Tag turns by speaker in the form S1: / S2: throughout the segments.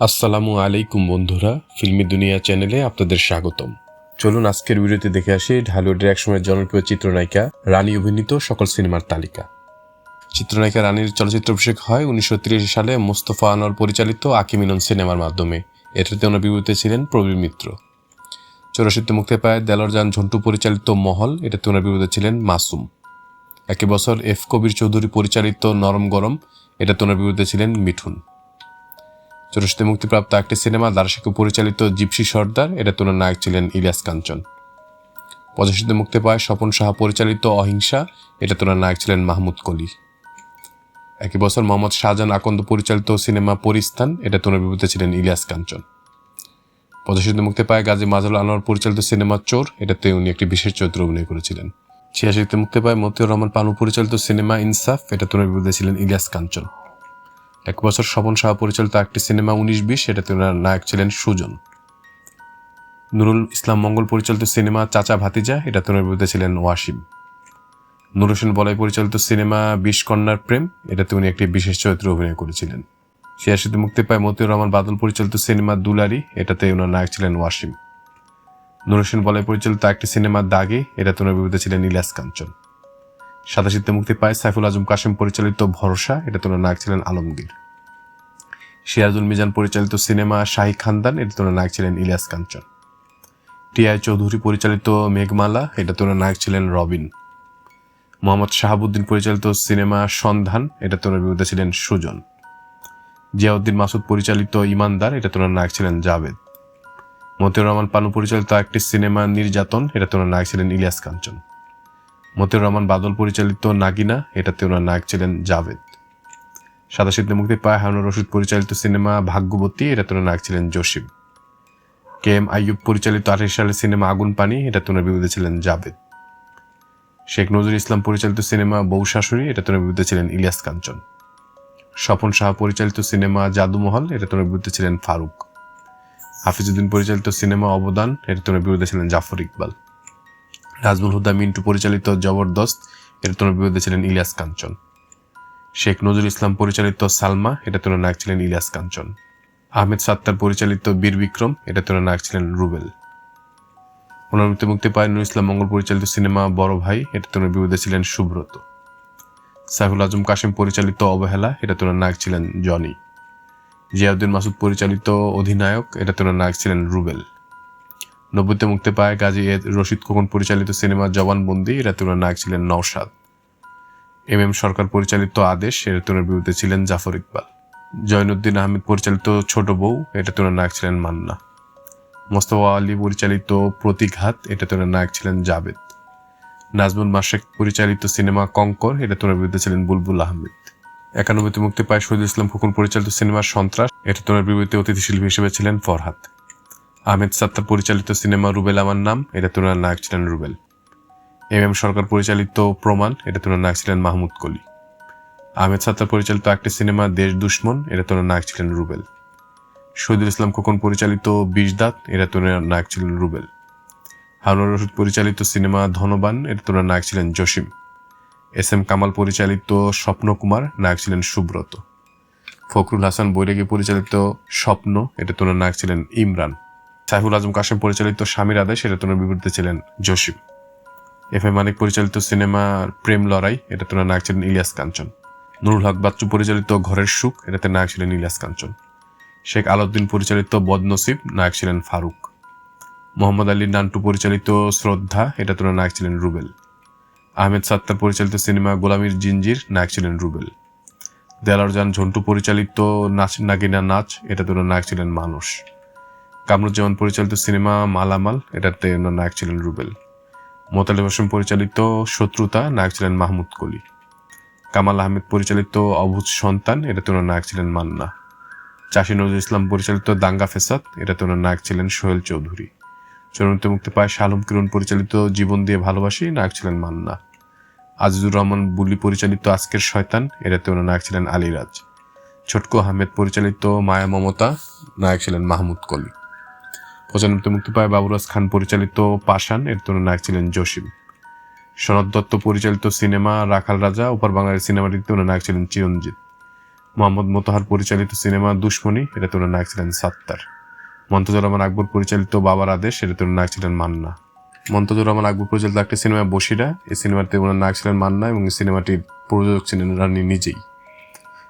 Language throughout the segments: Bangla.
S1: আসসালামু আলাইকুম বন্ধুরা, ফিল্মি দুনিয়া চ্যানেলে আপনাদের স্বাগতম। চলুন আজকের ভিডিওতে দেখে আসি ঢালিউডের একসময় জনপ্রিয় চিত্রনায়িকা রানী অভিনীত সকল সিনেমার তালিকা। চিত্রনায়িকা রানীর চলচ্চিত্র অভিষেক হয় উনিশশো সালে মোস্তফা আনোয়ার পরিচালিত আকিমিনন সিনেমার মাধ্যমে। এটাতে ওনার বিপরীতে ছিলেন প্রবীর মিত্র। চৌরাশিতে মুক্তি পায় দেলরজান ঝন্টু পরিচালিত মহল, এটাতে ওনার বিপরীতে ছিলেন মাসুম। একই বছর এফ কবির চৌধুরী পরিচালিত নরম গরম, এটাতে ওনার বিরুদ্ধে ছিলেন মিঠুন। চৌরাশিতে মুক্তিপ্রাপ্ত একটি সিনেমা দার্শিক পরিচালিত জিপসি সর্দার এটা তুলনার নায়ক ছিলেন ইলিয়াস কাঞ্চন। পঁচাশিতে মুক্তি পায় স্বপন সাহা পরিচালিত অহিংসা এটা তুলনার নায়ক ছিলেন মাহমুদ কলি। একই বছর মোহাম্মদ শাহজাহান আকন্দ পরিচালিত সিনেমা পরিস্থান এটা বিরুদ্ধে ছিলেন ইলিয়াস কাঞ্চন। পঁচাশিতে মুক্তি পায় গাজী মাজল আনোয়ার পরিচালিত সিনেমা চোর, এটাতে উনি একটি বিশেষ চরিত্র অভিনয় করেছিলেন। ছিয়াশিতে মুক্তি পায় মতিউর রহমান পানু পরিচালিত সিনেমা ইনসাফ এটা বিরুদ্ধে ছিলেন ইলিয়াস কাঞ্চন। এক বছর স্বপন সাহা পরিচালিত একটি সিনেমা উনিশ বিশ এটাতে ওনার নায়ক ছিলেন সুজন। নুরুল ইসলাম মঙ্গল পরিচালিত সিনেমা চাচা ভাতিজা, এটাতে ওনার বিরুদ্ধে ছিলেন ওয়াসিম। নুর হোসেন বলাই পরিচালিত সিনেমা বিশ কন্যার প্রেম, এটাতে উনি একটি বিশেষ চরিত্রে অভিনয় করেছিলেন। ছিয়াশিতে মুক্তি পায় মতিউর রহমান বাদল পরিচালিত সিনেমা দুলারি, এটাতে ওনার নায়ক ছিলেন ওয়াসিম। নুর হোসেন বলাই পরিচালিত একটি সিনেমা দাগে, এটাতে ওনার বিরুদ্ধে ছিলেন ইলিয়াস কাঞ্চন। সাতাশিতে মুক্তি পায়। সাইফুল আজম কাশিম পরিচালিত ভরসা, এটা তোনার নায়ক ছিলেন আলমগীর। সিরাজুল মিজান পরিচালিত সিনেমা শাহী খানদান, এটা তোনার নায়ক ছিলেন ইলিয়াস কাঞ্চন। টিআই চৌধুরী পরিচালিত মেঘমালা, এটা তোনার নায়ক ছিলেন রবিন। মোহাম্মদ শাহাবুদ্দিন পরিচালিত সিনেমা সন্ধান, এটা তোনার বিরুদ্ধে ছিলেন সুজন। জিয়াউদ্দিন মাসুদ পরিচালিত ইমানদার, এটা তোনার নায়ক ছিলেন জাভেদ। মতিউর রহমান পানু পরিচালিত একটি সিনেমা নির্যাতন, এটা তোনার নায়ক ছিলেন ইলিয়াস কাঞ্চন। মতিউর রহমান বাদল পরিচালিত নাগিনা, এটাতে ওনার নায়ক ছিলেন জাভেদ। সাতাশিতে মুক্তি পায় হারুন রশিদ পরিচালিত সিনেমা ভাগ্যবতী, এটাতে ওনার নায়ক ছিলেন জসিম। কে এম আইয়ুব পরিচালিত আঠাশ সালের সিনেমা আগুন পানি, এটাতে ওনার বিরুদ্ধে ছিলেন জাভেদ। শেখ নজরুল ইসলাম পরিচালিত সিনেমা বউ শাশুড়ি, এটাতে ওনার বিরুদ্ধে ছিলেন ইলিয়াস কাঞ্চন। স্বপন সাহা পরিচালিত সিনেমা জাদুমহল, এটাতে ওনার বিরুদ্ধে ছিলেন ফারুক। হাফিজুদ্দিন পরিচালিত সিনেমা অবদান, এটাতে ওনার বিরুদ্ধে ছিলেন জাফর ইকবাল। নাজমুল হুদা, মিন্টু পরিচালিত জবরদস্ত এর তোনার বিরুদ্ধে ছিলেন ইলিয়াস কাঞ্চন। শেখ নজরুল ইসলাম পরিচালিত সালমা এটা তোনার নায়ক ছিলেন ইলিয়াস কাঞ্চন। আহমেদ সাত্তার পরিচালিত বীর বিক্রম এটা তোনার নায়ক ছিলেন রুবেল। ওনার মুক্তি পায় নুর ইসলাম মঙ্গল পরিচালিত সিনেমা বড় ভাই এটা তোনার বিরুদ্ধে ছিলেন সুব্রত। সাইফুল আজম কাশিম পরিচালিত অবহেলা এটা তোনার নায়ক ছিলেন জনি। জিয়াউদ্দিন মাসুদ পরিচালিত অধিনায়ক এটা তোনার নায়ক ছিলেন রুবেল। নব্বইতে মুক্তি পায় গাজী এ রশিদ খোকন পরিচালিত সিনেমা জবানবন্দি এরা তুলনার নায়ক ছিলেন নওশাদ। এম এম সরকার পরিচালিত আদেশ এর তুলনার বিরুদ্ধে ছিলেন জাফর ইকবাল। জয়নুদ্দিন আহমেদ পরিচালিত ছোট বউ এটা তুলনার নায়ক ছিলেন মান্না। মোস্তফা আলী পরিচালিত প্রতিঘাত এটা তুলনার নায়ক ছিলেন জাবেদ। নাজমুল মাশেক পরিচালিত সিনেমা কঙ্কর এটা তুলনার বিরুদ্ধে ছিলেন বুলবুল আহমেদ। একানব্বইতে মুক্তি পায় শহীদুল ইসলাম খোকন পরিচালিত সিনেমা সন্ত্রাস এটা তুলনার বিরুদ্ধে অতিথি শিল্পী হিসেবে ছিলেন ফরহাদ। আহমেদ সাত্তার পরিচালিত সিনেমা রুবেল আমার নাম, এটা তুলনার নায়ক ছিলেন রুবেল। এম এম সরকার পরিচালিত প্রমাণ, এটা তুলনার নায়ক ছিলেন মাহমুদ কলি। আহমেদ সাত্তার পরিচালিত একটি সিনেমা, দেশ দুশ্মন, এটা তুলনার নায়ক ছিলেন রুবেল। শহীদুল ইসলাম খোকন পরিচালিত বিষদাত এটা তুলনার নায়ক ছিলেন রুবেল। হারুন রশিদ পরিচালিত সিনেমা, ধনবান, এটা তুলনার নায়ক ছিলেন জসিম। এস এম কামাল পরিচালিত স্বপ্নকুমার নায়ক ছিলেন সুব্রত। ফখরুল হাসান বৈরাগী পরিচালিত স্বপ্ন, এটা তুলনার নায়ক ছিলেন ইমরান। সাইফুল আজম কাশেম পরিচালিত স্বামীর এটা তোনার বিরুদ্ধে ছিলেন জসিম এফ এ মানিক পরিচালিত সিনেমা প্রেম লড়াই এটা তোনার নায়ক ছিলেন ইলিয়াস কাঞ্চন। নুরুল হক বাচ্চু পরিচালিত ঘরের সুখ, এটাতে নায়ক ছিলেন ইলিয়াস কাঞ্চন। শেখ আলাউদ্দিন পরিচালিত বদনসিব, নায়ক ছিলেন ফারুক। মোহাম্মদ আলী নান্টু পরিচালিত শ্রদ্ধা এটা তোনার নায়ক ছিলেন রুবেল। আহমেদ সাত্তার পরিচালিত সিনেমা গোলামীর জিঞ্জির, নায়ক ছিলেন রুবেল। দেলারজান ঝন্টু পরিচালিত নাচ নাগিনা নাচ এটা তোনার নায়ক ছিলেন মানুষ কামরুজ্জামান পরিচালিত সিনেমা মালামাল, এটাতে নায়ক ছিলেন রুবেল। মোতালিব হোসেন পরিচালিত শত্রুতা, নায়ক ছিলেন মাহমুদ কলি। কামাল আহমেদ পরিচালিত অভুজ সন্তান, এটাতে ওনার নায়ক ছিলেন মান্না। চাষি নজরুল ইসলাম পরিচালিত দাঙ্গা ফেসাদ, এটাতে ওনার নায়ক ছিলেন সোহেল চৌধুরী। চরণিত মুক্তি পায় শালম কিরণ পরিচালিত জীবন দিয়ে ভালোবাসি, নায়ক ছিলেন মান্না। আজিজুর রহমান বুলি পরিচালিত আজকের শয়তান, এটাতে ওনার নায়ক ছিলেন আলিরাজ। ছোটকো আহমেদ পরিচালিত মায়া মমতা, নায়ক ছিলেন মাহমুদ কলি। পঁচানব্বইতে মুক্তি পায় বাবুরাজ খান পরিচালিত পাষাণ, এর তোর নায়ক ছিলেন জসিম। সনদ দত্ত পরিচালিত সিনেমা রাখাল রাজা, ওপার বাংলার সিনেমাটিতে ওনার নায়ক ছিলেন চিরঞ্জিত। মোহাম্মদ মোতাহার পরিচালিত সিনেমা দুশ্মনী এটাতে ওনার নায়ক ছিলেন সাত্তার। মন্তজুর রহমান আকবর পরিচালিত বাবার আদেশ এটাতে ওনার নায়ক ছিলেন মান্না। মন্তজুর রহমান আকবর পরিচালিত একটি সিনেমা বসিরা এই সিনেমাতে ওনার নায়ক ছিলেন মান্না এবং এই সিনেমাটির প্রযোজক ছিলেন রানী নিজেই।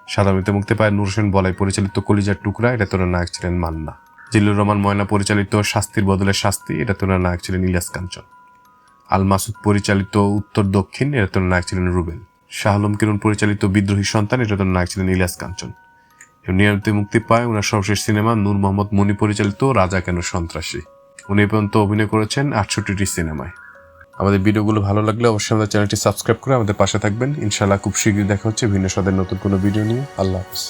S1: সাধারণত মুক্তি পায় নুর হোসেন বলাই পরিচালিত কলিজার টুকরা এটা তোনার নায়ক ছিলেন মান্না। জিল্লুর রহমান ময়না পরিচালিত শাস্তির বদলে শাস্তি এটা তোনার নায়ক ছিলেন ইলিয়াস কাঞ্চন। আল মাসুদ পরিচালিত উত্তর দক্ষিণ এটা তোনার নায়ক ছিলেন রুবেল। শাহ আলম কিরণ পরিচালিত বিদ্রোহী সন্তান এটা তোনার নায়ক ছিলেন ইলিয়াস কাঞ্চন। নিয়মিত মুক্তি পায় ওনার সর্বশেষ সিনেমা নূর মোহাম্মদ মনি পরিচালিত রাজা কেন সন্ত্রাসী। উনি পর্যন্ত অভিনয় করেছেন আটষট্টিটি সিনেমায়। আমাদের ভিডিওগুলো ভালো লাগলে অবশ্যই আমাদের চ্যানেলটি সাবস্ক্রাইব করে আমাদের পাশে থাকবেন। ইনশাআল্লাহ খুব শীঘ্রই দেখা হচ্ছে ভিন্ন স্বাদের নতুন কোনো ভিডিও নিয়ে। আল্লাহ হাফিজ।